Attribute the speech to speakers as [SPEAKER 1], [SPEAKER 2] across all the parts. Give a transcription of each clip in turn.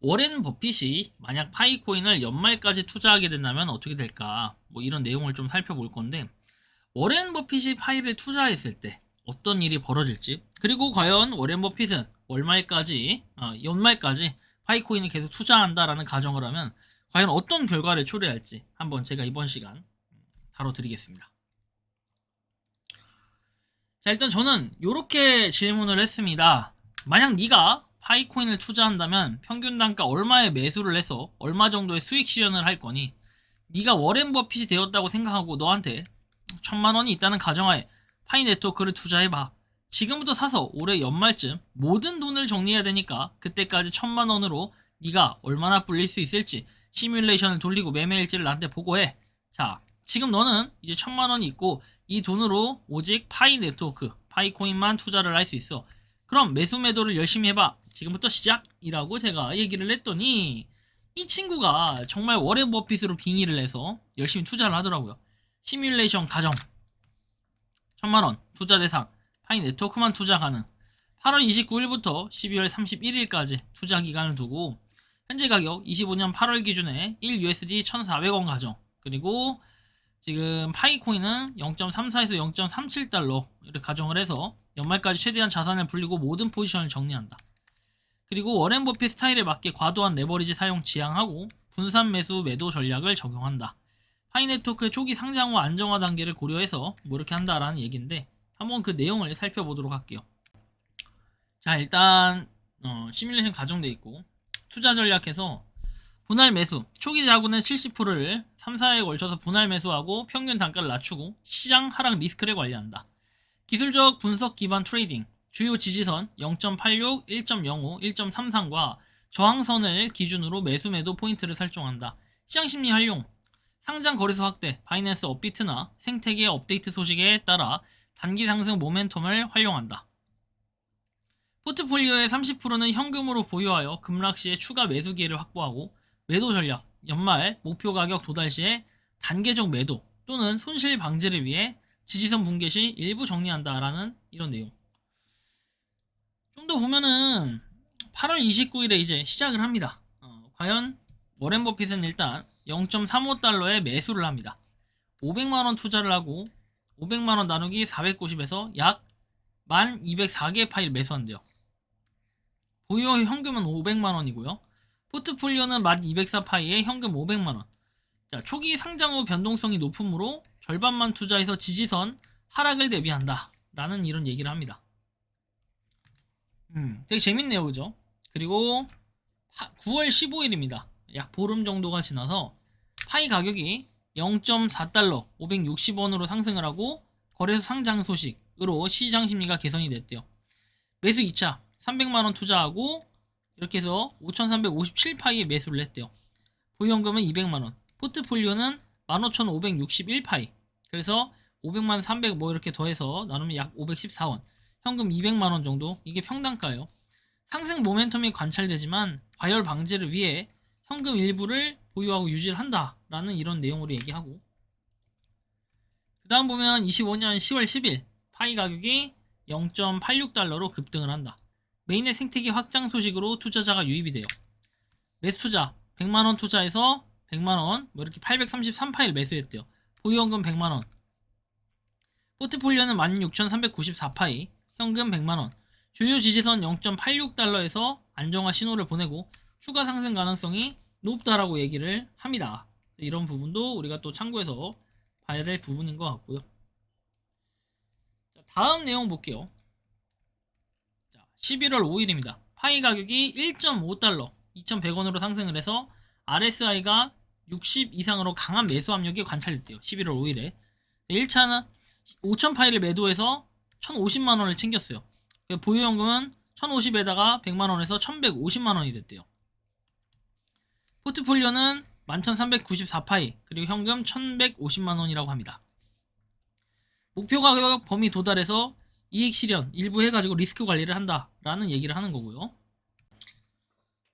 [SPEAKER 1] 워렌 버핏이 만약 파이코인을 연말까지 투자하게 된다면 어떻게 될까? 뭐 이런 내용을 좀 살펴볼 건데 워렌 버핏이 파이를 투자했을 때 어떤 일이 벌어질지 그리고 과연 워렌 버핏은 월말까지 아, 연말까지 파이코인을 계속 투자한다라는 가정을 하면 과연 어떤 결과를 초래할지 한번 제가 이번 시간 다뤄드리겠습니다. 자 일단 저는 이렇게 질문을 했습니다. 만약 네가 파이코인을 투자한다면 평균 단가 얼마에 매수를 해서 얼마 정도의 수익 실현을 할 거니 네가 워렌 버핏이 되었다고 생각하고 너한테 천만 원이 있다는 가정하에 파이 네트워크를 투자해봐. 지금부터 사서 올해 연말쯤 모든 돈을 정리해야 되니까 그때까지 천만 원으로 네가 얼마나 불릴 수 있을지 시뮬레이션을 돌리고 매매일지를 나한테 보고해. 자, 지금 너는 이제 천만 원이 있고 이 돈으로 오직 파이 네트워크, 파이코인만 투자를 할 수 있어. 그럼 매수 매도를 열심히 해봐. 지금부터 시작이라고 제가 얘기를 했더니 이 친구가 정말 워렌 버핏으로 빙의를 해서 열심히 투자를 하더라고요. 시뮬레이션 가정 천만원 투자 대상 파이 네트워크만 투자 가능 8월 29일부터 12월 31일까지 투자 기간을 두고 현재 가격 25년 8월 기준에 1USD 1,400원 가정 그리고 지금 파이코인은 0.34에서 0.37달러 이렇게 가정을 해서 연말까지 최대한 자산을 불리고 모든 포지션을 정리한다. 그리고 워렌 버핏 스타일에 맞게 과도한 레버리지 사용 지양하고 분산 매수 매도 전략을 적용한다. 파이네트워크의 초기 상장 후 안정화 단계를 고려해서 뭐 이렇게 한다라는 얘기인데 한번 그 내용을 살펴보도록 할게요. 자 일단 어, 시뮬레이션 가정돼 있고 투자 전략에서 분할 매수 초기 자구는 70%를 3, 4회에 걸쳐서 분할 매수하고 평균 단가를 낮추고 시장 하락 리스크를 관리한다. 기술적 분석 기반 트레이딩 주요 지지선 0.86, 1.05, 1.33과 저항선을 기준으로 매수 매도 포인트를 설정한다. 시장 심리 활용 상장 거래소 확대, 바이낸스 업비트나 생태계 업데이트 소식에 따라 단기 상승 모멘텀을 활용한다. 포트폴리오의 30%는 현금으로 보유하여 급락 시에 추가 매수 기회를 확보하고 매도 전략, 연말 목표 가격 도달 시에 단계적 매도 또는 손실 방지를 위해 지지선 붕괴 시 일부 정리한다라는 이런 내용. 좀 더 보면은 8월 29일에 이제 시작을 합니다. 어, 과연 워렌 버핏은 일단 0.35달러에 매수를 합니다. 500만원 투자를 하고 500만원 나누기 490에서 약 1204개 파일 매수한대요. 보유 현금은 500만원이고요. 포트폴리오는 1204 파이에 현금 500만원. 자, 초기 상장 후 변동성이 높으므로 절반만 투자해서 지지선 하락을 대비한다. 라는 이런 얘기를 합니다. 음, 되게 재밌네요. 그죠? 그리고 9월 15일입니다. 약 보름 정도가 지나서 파이 가격이 0.4달러 560원으로 상승을 하고 거래소 상장 소식으로 시장 심리가 개선이 됐대요. 매수 2차 300만원 투자하고 이렇게 해서 5357파이에 매수를 했대요. 보유현금은 200만원 포트폴리오는 15561파이 그래서 500만 300 뭐 이렇게 더해서 나누면 약 514원 현금 200만원 정도 이게 평단가예요. 상승 모멘텀이 관찰되지만 과열 방지를 위해 현금 일부를 보유하고 유지를 한다라는 이런 내용으로 얘기하고 그 다음 보면 25년 10월 10일 파이 가격이 0.86달러로 급등을 한다. 메인의 생태계 확장 소식으로 투자자가 유입이 돼요. 매수 투자 100만원 투자해서 100만원 뭐 이렇게 833파일 매수했대요. 보유원금 100만원 포트폴리오는 16,394파이 현금 100만원 주요 지지선 0.86달러에서 안정화 신호를 보내고 추가 상승 가능성이 높다라고 얘기를 합니다. 이런 부분도 우리가 또 참고해서 봐야 될 부분인 것 같고요. 자, 다음 내용 볼게요. 자, 11월 5일입니다. 파이 가격이 1.5달러, 2,100원으로 상승을 해서 RSI가 60 이상으로 강한 매수 압력이 관찰됐대요. 11월 5일에. 1차는 5,000 파이를 매도해서 1,050만 원을 챙겼어요. 보유연금은 1,050에다가 100만 원에서 1,150만 원이 됐대요. 포트폴리오는 11,394 파이 그리고 현금 1,150만 원이라고 합니다. 목표 가격 범위 도달해서 이익 실현 일부 해가지고 리스크 관리를 한다라는 얘기를 하는 거고요.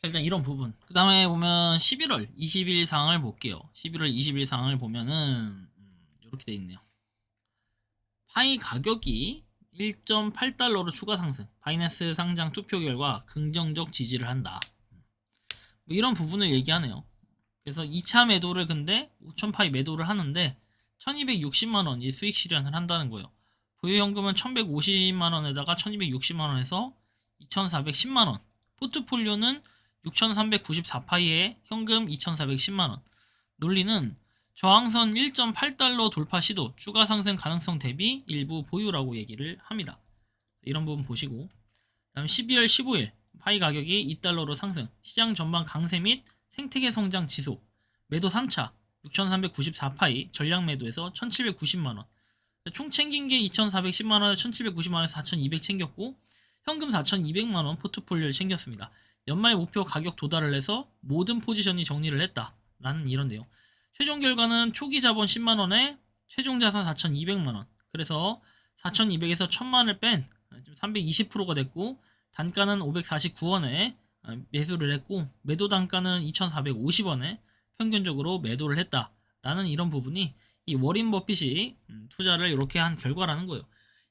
[SPEAKER 1] 자, 일단 이런 부분. 그 다음에 보면 11월 20일 상황을 볼게요. 11월 20일 상황을 보면은 이렇게 돼 있네요. 파이 가격이 1.8달러로 추가 상승. 바이낸스 상장 투표 결과 긍정적 지지를 한다. 뭐 이런 부분을 얘기하네요. 그래서 2차 매도를 근데 5,000파이 매도를 하는데 1260만 원 이 수익 실현을 한다는 거예요. 보유 현금은 1150만 원에다가 1260만 원에서 2410만 원. 포트폴리오는 6394파이에 현금 2410만 원. 논리는 저항선 1.8달러 돌파 시도 추가 상승 가능성 대비 일부 보유라고 얘기를 합니다. 이런 부분 보시고 그다음 12월 15일 파이 가격이 2달러로 상승 시장 전반 강세 및 생태계 성장 지속 매도 3차 6,394파이 전량 매도에서 1,790만원 총 챙긴 게 2,410만원에 1,790만원에서 4,200 챙겼고 현금 4,200만원 포트폴리오를 챙겼습니다. 연말 목표 가격 도달을 해서 모든 포지션이 정리를 했다 라는 이런 내용 최종 결과는 초기 자본 10만원에 최종 자산 4,200만원 그래서 4,200에서 1,000만을 뺀 320%가 됐고 단가는 549원에 매수를 했고 매도 단가는 2,450원에 평균적으로 매도를 했다 라는 이런 부분이 이 워린 버핏이 음, 투자를 이렇게 한 결과라는 거예요.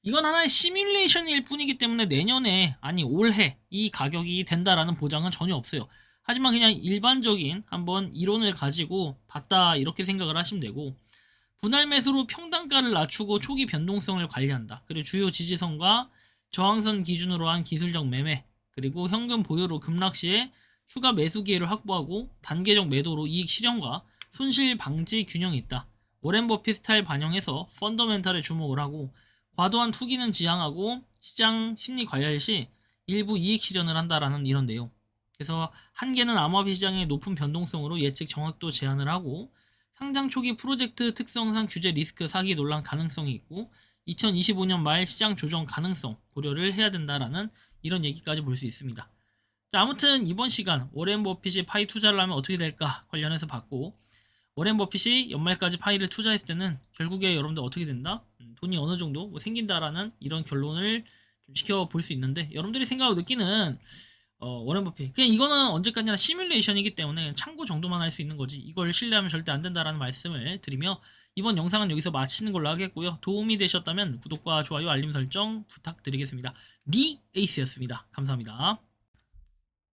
[SPEAKER 1] 이건 하나의 시뮬레이션일 뿐이기 때문에 내년에 아니 올해 이 가격이 된다라는 보장은 전혀 없어요. 하지만 그냥 일반적인 한번 이론을 가지고 봤다 이렇게 생각을 하시면 되고 분할 매수로 평단가를 낮추고 초기 변동성을 관리한다. 그리고 주요 지지선과 저항선 기준으로 한 기술적 매매 그리고 현금 보유로 급락 시에 추가 매수 기회를 확보하고 단계적 매도로 이익 실현과 손실 방지 균형이 있다. 오렌 버핏 스타일 반영해서 펀더멘탈에 주목을 하고 과도한 투기는 지양하고 시장 심리 관리할 시 일부 이익 실현을 한다라는 이런 내용. 그래서 한계는 암호화폐 시장의 높은 변동성으로 예측 정확도 제한을 하고 상장 초기 프로젝트 특성상 규제 리스크 사기 논란 가능성이 있고 2025년 말 시장 조정 가능성 고려를 해야 된다라는 이런 얘기까지 볼 수 있습니다. 자, 아무튼 이번 시간 워렌 버핏이 파이 투자를 하면 어떻게 될까 관련해서 봤고 워렌 버핏이 연말까지 파이를 투자했을 때는 결국에 여러분들 어떻게 된다? 음, 돈이 어느 정도 뭐 생긴다라는 이런 결론을 좀 지켜볼 수 있는데 여러분들이 생각하고 느끼는 어, 워렌 버핏. 그냥 이거는 언제까지나 시뮬레이션이기 때문에 참고 정도만 할 수 있는 거지. 이걸 신뢰하면 절대 안 된다라는 말씀을 드리며 이번 영상은 여기서 마치는 걸로 하겠고요. 도움이 되셨다면 구독과 좋아요 알림 설정 부탁드리겠습니다. 리 에이스였습니다. 감사합니다